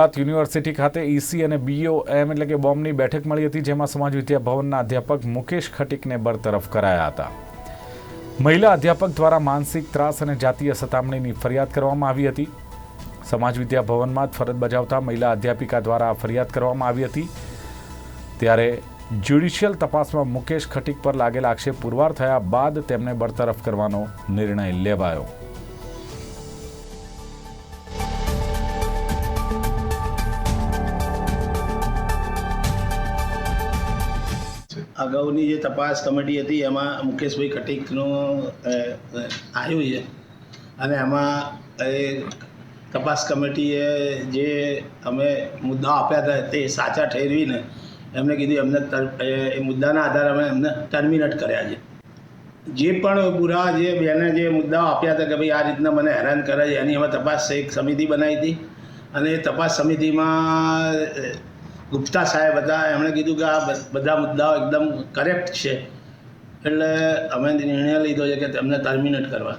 University ખાતે EC અને BO એમ એટલે કે બોમ્બની બેઠક મળી હતી, જેમાં સમાજ વિદ્યા ભવનના અધ્યાપક મુકેશ ખટીકને બરતરફ કરાયા હતા. મહિલા અધ્યાપક દ્વારા માનસિક ત્રાસ અને જાતીય સતામણીની ફરિયાદ કરવામાં આવી હતી. સમાજ વિદ્યા ભવનમાં ફરજ બજાવતા મહિલા અધ્યાપિકા દ્વારા ફરિયાદ કરવામાં આવી હતી. ત્યારે જ્યુડિશિયલ તપાસમાં મુકેશ ખટીક પર લાગેલા આક્ષેપ પુરવાર થયા બાદ તેમને બરતરફ કરવાનો નિર્ણય લેવાયો. અગાઉની જે તપાસ કમિટી હતી એમાં મુકેશભાઈ અ, આવ્યું છે. અને એમાં એ તપાસ કમિટીએ જે અમે મુદ્દા આપ્યા હતા તે સાચા ઠેરવીને એમને કીધું એમને એ મુદ્દાના આધારે અમે એમને ટર્મિનેટ કર્યા છે. જે પણ બુરા જે બેને જે મુદ્દાઓ આપ્યા હતા કે ભાઈ આ રીતના મને હેરાન કરે છે એની અમે તપાસ એક સમિતિ બનાવી હતી. અને એ તપાસ સમિતિમાં ગુપ્તા સાહેબ હતા, એમણે કીધું કે આ બધા મુદ્દાઓ એકદમ કરેક્ટ છે. એટલે અમે નિર્ણય લીધો છે કે તેમને ટર્મિનેટ કરવા.